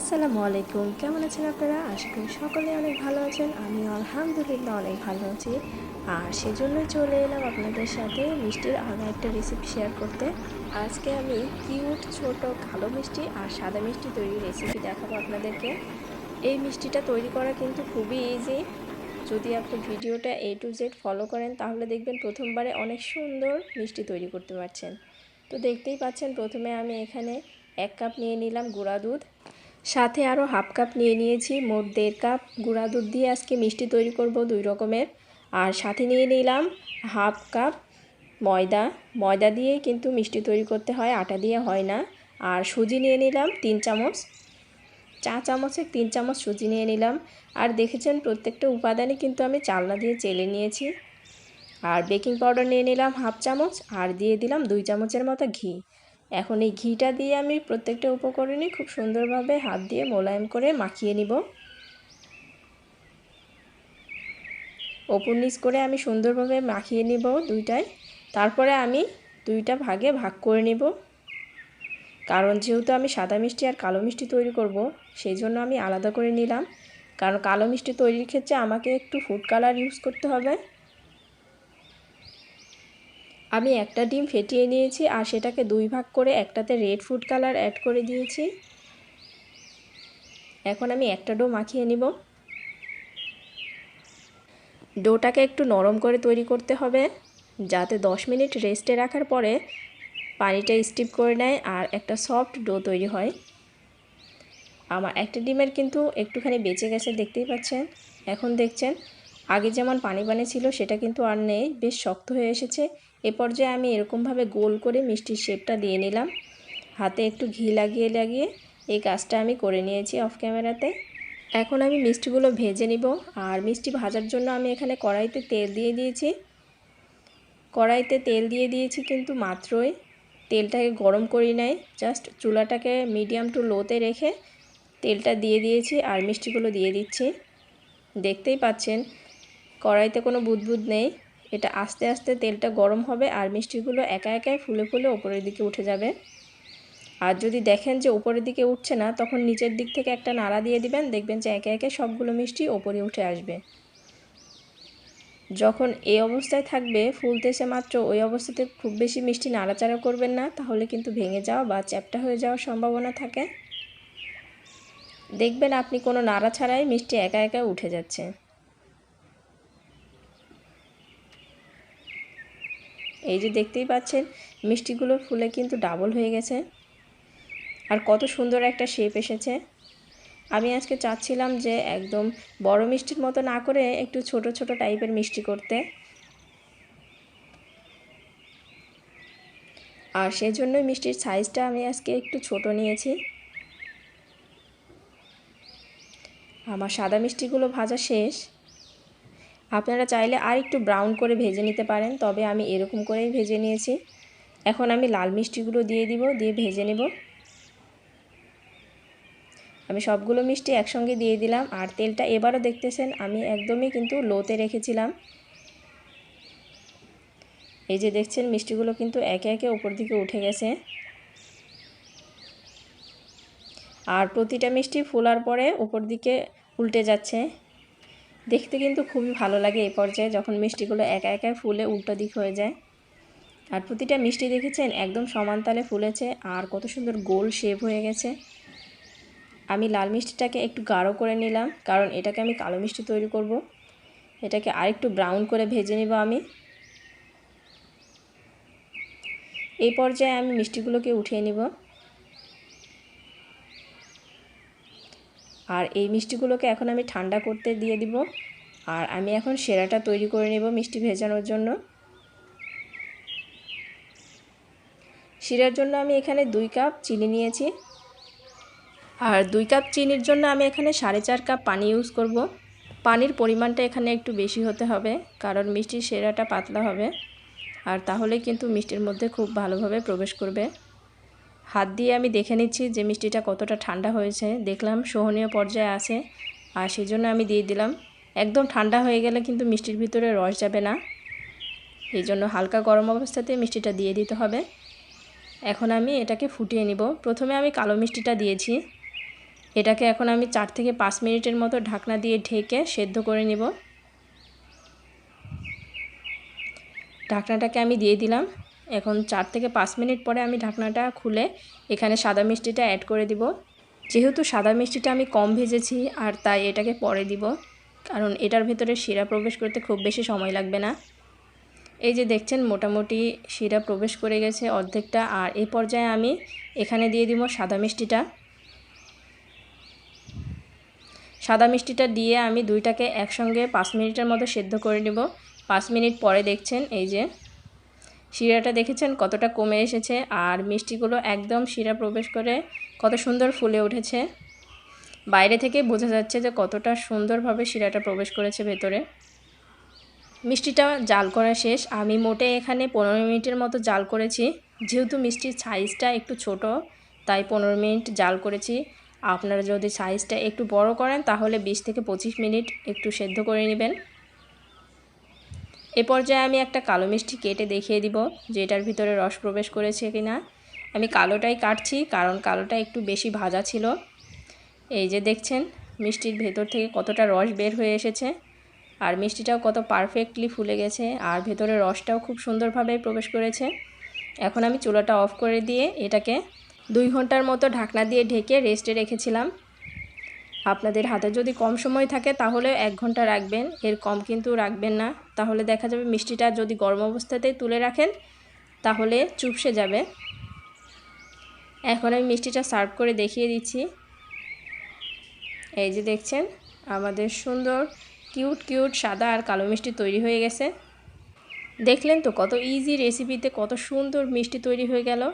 আসসালামু আলাইকুম। কেমন আছেন আপনারা? আশা করি সকলে অনেক ভালো আছেন। আমি আলহামদুলিল্লাহ অনেক ভালো আছি। আর সেজন্যই চলে এলাম আপনাদের সাথে মিষ্টির আরও একটা রেসিপি শেয়ার করতে। আজকে আমি কিউট ছোট, কালো মিষ্টি আর সাদা মিষ্টি তৈরির রেসিপি দেখাবো আপনাদেরকে। এই মিষ্টিটা তৈরি করা কিন্তু খুবই ইজি যদি আপনি ভিডিওটা এ টু জেড ফলো করেন, তাহলে দেখবেন প্রথমবারে অনেক সুন্দর মিষ্টি তৈরি করতে পারছেন। তো দেখতেই পাচ্ছেন, প্রথমে আমি এখানে এক কাপ নিয়ে নিলাম গুঁড়া দুধ। সাথে আরও হাফ কাপ নিয়ে নিয়েছি, মোট দেড় কাপ গুঁড়া দুধ দিয়ে আজকে মিষ্টি তৈরি করব দুই রকমের। আর সাথে নিয়ে নিলাম হাফ কাপ ময়দা। ময়দা দিয়েই কিন্তু মিষ্টি তৈরি করতে হয়, আটা দিয়ে হয় না। আর সুজি নিয়ে নিলাম তিন চামচ। চা চামচে তিন চামচ সুজি নিয়ে নিলাম। আর দেখেছেন প্রত্যেকটা উপাদানই কিন্তু আমি চালনা দিয়ে চেলে নিয়েছি। আর বেকিং পাউডার নিয়ে নিলাম হাফ চামচ। আর দিয়ে দিলাম দুই চামচের মতো ঘি। এখন এই ঘিটা দিয়ে আমি প্রত্যেকটা উপকরণই খুব সুন্দরভাবে হাত দিয়ে মোলায়েম করে মাখিয়ে নিব। ওপর নিচ করে আমি সুন্দরভাবে মাখিয়ে নিব দুইটাই তারপরে আমি দুইটা ভাগে ভাগ করে নিব। কারণ যেহেতু আমি সাদা মিষ্টি আর কালো মিষ্টি তৈরি করব, সেই জন্য আমি আলাদা করে নিলাম। কারণ কালো মিষ্টি তৈরির ক্ষেত্রে আমাকে একটু ফুড কালার ইউজ করতে হবে। আমি একটা ডিম ফেটিয়ে নিয়েছি আর সেটাকে দুই ভাগ করে একটাতে রেড ফুড কালার অ্যাড করে দিয়েছি। এখন আমি একটা ডো মাখিয়ে নিব। ডোটাকে একটু নরম করে তৈরি করতে হবে, যাতে 10 মিনিট রেস্টে রাখার পরে পানিটা স্টিপ করে নেয় আর একটা সফট ডো তৈরি হয়। আমার একটা ডিমের কিন্তু একটুখানি বেঁচে গেছে, দেখতেই পাচ্ছেন। এখন দেখছেন, আগে যেমন পানি পানি ছিল, সেটা কিন্তু আর নেই, বেশ শক্ত হয়ে এসেছে। এ পর্যায়ে আমি এরকমভাবে গোল করে মিষ্টির শেপটা দিয়ে নিলাম। হাতে একটু ঘি লাগিয়ে লাগিয়ে এই কাজটা আমি করে নিয়েছি অফ ক্যামেরাতে। এখন আমি মিষ্টিগুলো ভেজে নিব আর মিষ্টি ভাজার জন্য আমি এখানে কড়াইতে তেল দিয়ে দিয়েছি। কড়াইতে তেল দিয়ে দিয়েছি কিন্তু মাত্রই। তেলটাকে গরম করি নাই, জাস্ট চুলাটাকে মিডিয়াম টু লোতে রেখে তেলটা দিয়ে দিয়েছি আর মিষ্টিগুলো দিয়ে দিচ্ছি। দেখতেই পাচ্ছেন, কড়াইতে কোনো বুদবুদ নেই। এটা আস্তে আস্তে তেলটা গরম হবে আর মিষ্টিগুলো একা একাই ফুলে ফুলে ওপরের দিকে উঠে যাবে। আর যদি দেখেন যে উপরের দিকে উঠছে না, তখন নিচের দিক থেকে একটা নাড়া দিয়ে দিবেন, দেখবেন যে একে একে সবগুলো মিষ্টি ওপরে উঠে আসবে। যখন এই অবস্থায় থাকবে, ফুলতেছে মাত্র ওই অবস্থাতে খুব বেশি মিষ্টি নাড়াচাড়া করবেন না, তাহলে কিন্তু ভেঙে যাওয়া বা চ্যাপটা হয়ে যাওয়ার সম্ভাবনা থাকে। দেখবেন আপনি কোনো নাড়া ছাড়াই মিষ্টি একা একা উঠে যাচ্ছে। এই যে দেখতেই পাচ্ছেন মিষ্টিগুলো ফুলে কিন্তু ডাবল হয়ে গেছে। আর কত সুন্দর একটা শেপ এসেছে। আমি আজকে চাচ্ছিলাম যে একদম বড় মিষ্টির মতো না করে একটু ছোট ছোট টাইপের মিষ্টি করতে। আর সেজন্যই মিষ্টির সাইজটা আমি আজকে একটু ছোট নিয়েছি। আমার সাদা মিষ্টিগুলো ভাজা শেষ। আপনারা চাইলে আর একটু ব্রাউন করে ভেজে নিতে পারেন, তবে আমি এরকম করেই ভেজে নিয়েছি। এখন আমি লাল মিষ্টিগুলো দিয়ে দিব, দিয়ে ভেজে নেব। আমি সবগুলো মিষ্টি একসঙ্গে দিয়ে দিলাম, আর তেলটা এবারও দেখতেছেন, আমি একদমই কিন্তু লোতে রেখেছিলাম। এই যে দেখছেন, মিষ্টিগুলো কিন্তু একে একে উপর দিকে উঠে গেছে। আর প্রতিটা মিষ্টি ফোলার পরে উপর দিকে উল্টে যাচ্ছে। দেখতে কিন্তু খুবই ভালো লাগে এই পর্যায়ে যখন মিষ্টিগুলো একা একা ফুলে উল্টো দিক হয়ে যায়। আর প্রতিটা মিষ্টি দেখেছেন একদম সমান তালে ফুলেছে, আর কত সুন্দর গোল শেপ হয়ে গেছে। আমি লাল মিষ্টিটাকে একটু গাঢ় করে নিলাম, কারণ এটাকে আমি কালো মিষ্টি তৈরি করব। এটাকে আরেকটু ব্রাউন করে ভেজে নিব আমি। এই পর্যায়ে আমি মিষ্টিগুলোকে উঠিয়ে নিব। আর এই মিষ্টিগুলোকে এখন আমি ঠান্ডা করতে দিয়ে দিব। আর আমি এখন সেরাটা তৈরি করে নেব মিষ্টি ভেজানোর জন্য। শিরার জন্য আমি এখানে দুই কাপ চিনি নিয়েছি। আর দুই কাপ চিনির জন্য আমি এখানে সাড়ে চার কাপ পানি ইউজ করব। পানির পরিমাণটা এখানে একটু বেশি হতে হবে, কারণ মিষ্টির সেরাটা পাতলা হবে। আর তাহলে কিন্তু মিষ্টির মধ্যে খুব ভালোভাবে প্রবেশ করবে। হাত দিয়ে আমি দেখে নিচ্ছি যে মিষ্টিটা কতটা ঠান্ডা হয়েছে। দেখলাম সোহনীয় পর্যায়ে আছে আর সেই জন্য আমি দিয়ে দিলাম। একদম ঠান্ডা হয়ে গেলে কিন্তু মিষ্টির ভিতরে রস যাবে না। এই জন্য হালকা গরম অবস্থাতে মিষ্টিটা দিয়ে দিতে হবে। এখন আমি এটাকে ফুটিয়ে নিব। প্রথমে আমি কালো মিষ্টিটা দিয়েছি। এটাকে এখন আমি চার থেকে পাঁচ মিনিটের মতো ঢাকনা দিয়ে ঢেকে সেদ্ধ করে নিব। ঢাকনাটাকে আমি দিয়ে দিলাম। এখন চার থেকে পাঁচ মিনিট পরে আমি ঢাকনাটা খুলে এখানে সাদা মিষ্টিটা অ্যাড করে দিব। যেহেতু সাদা মিষ্টিটা আমি কম ভেজেছি আর তাই এটাকে পরে দিব, কারণ এটার ভেতরে শিরা প্রবেশ করতে খুব বেশি সময় লাগবে না। এই যে দেখছেন, মোটামুটি শিরা প্রবেশ করে গেছে অর্ধেকটা, আর এই পর্যায়ে আমি এখানে দিয়ে দিব সাদা মিষ্টিটা। সাদা মিষ্টিটা দিয়ে আমি দুইটাকে একসঙ্গে পাঁচ মিনিটের মতো সেদ্ধ করে নেব। পাঁচ মিনিট পরে দেখছেন, এই যে শিরাটা দেখেছেন কতটা কমে এসেছে আর মিষ্টিগুলো একদম শিরা প্রবেশ করে কত সুন্দর ফুলে উঠেছে। বাইরে থেকে বোঝা যাচ্ছে যে কতটা সুন্দরভাবে শিরাটা প্রবেশ করেছে ভেতরে। মিষ্টিটা জাল করা শেষ। আমি মোটে এখানে পনেরো মিনিটের মতো জাল করেছি। যেহেতু মিষ্টির সাইজটা একটু ছোট, তাই পনেরো মিনিট জাল করেছি। আপনারা যদি সাইজটা একটু বড় করেন, তাহলে বিশ থেকে পঁচিশ মিনিট একটু সেদ্ধ করে নেবেন। এ পর্যায়ে আমি একটা কালো মিষ্টি কেটে দেখিয়ে দিব যে এটার ভিতরে রস প্রবেশ করেছে কি না আমি কালোটাই কাটছি, কারণ কালোটা একটু বেশি ভাজা ছিল। এই যে দেখছেন, মিষ্টির ভেতর থেকে কতটা রস বের হয়ে এসেছে, আর মিষ্টিটাও কত পারফেক্টলি ফুলে গেছে, আর ভেতরে রসটাও খুব সুন্দরভাবে প্রবেশ করেছে। এখন আমি চুলাটা অফ করে দিয়ে এটাকে দুই ঘণ্টার মতো ঢাকনা দিয়ে ঢেকে রেস্টে রেখেছিলাম। আপনাদের হাতে যদি কম সময় থাকে, তাহলে এক ঘণ্টা রাখবেন। এর কম কিন্তু রাখবেন না। তাহলে দেখা যাবে মিষ্টিটা যদি গরম অবস্থাতেই তুলে রাখেন, তাহলে চুপসে যাবে। এখন আমি মিষ্টিটা সার্ভ করে দেখিয়ে দিচ্ছি। এই যে দেখছেন, আমাদের সুন্দর, কিউট কিউট সাদা আর কালো মিষ্টি তৈরি হয়ে গেছে। দেখলেন তো কত ইজি রেসিপিতে কত সুন্দর মিষ্টি তৈরি হয়ে গেল।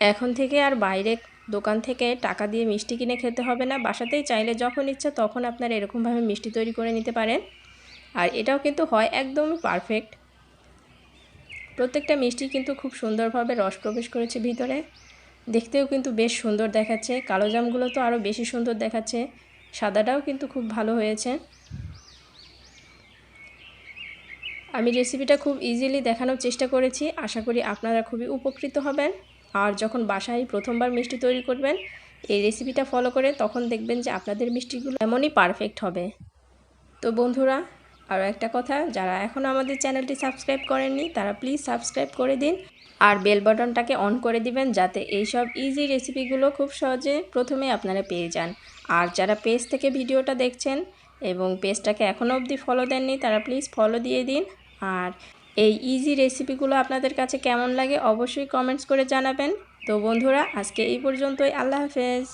এখন থেকে আর বাইরে দোকান থেকে টাকা দিয়ে মিষ্টি কিনে খেতে হবে না। বাসাতেই চাইলে যখন ইচ্ছা তখন আপনারা এরকমভাবে মিষ্টি তৈরি করে নিতে পারেন। আর এটাও কিন্তু হয় একদমই পারফেক্ট প্রত্যেকটা মিষ্টি কিন্তু খুব সুন্দরভাবে রস প্রবেশ করেছে ভিতরে। দেখতেও কিন্তু বেশ সুন্দর দেখাচ্ছে। কালো জামগুলো তো আরও বেশি সুন্দর দেখাচ্ছে। সাদাটাও কিন্তু খুব ভালো হয়েছে। আমি রেসিপিটা খুব ইজিলি দেখানোর চেষ্টা করেছি। আশা করি আপনারা খুবই উপকৃত হবেন। আর যখন বাসায় প্রথমবার মিষ্টি তৈরি করবেন, এই রেসিপিটা ফলো করে তখন দেখবেন যে আপনাদের মিষ্টিগুলো এমনই পারফেক্ট হবে। তো বন্ধুরা, আরও একটা কথা, যারা এখনও আমাদের চ্যানেলটি সাবস্ক্রাইব করেননি, তারা প্লিজ সাবস্ক্রাইব করে দিন আর বেল বাটনটাকে অন করে দিবেন যাতে এইসব ইজি রেসিপিগুলো খুব সহজে প্রথমে আপনারা পেয়ে যান। আর যারা পেজ থেকে ভিডিওটা দেখছেন এবং পেজটাকে এখনও অবধি ফলো দেননি, তারা প্লিজ ফলো দিয়ে দিন। আর এই ইজি রেসিপিগুলো আপনাদের কাছে কেমন লাগে অবশ্যই কমেন্টস করে জানাবেন। তো বন্ধুরা, আজকে এই পর্যন্তই। আল্লাহ হাফেজ।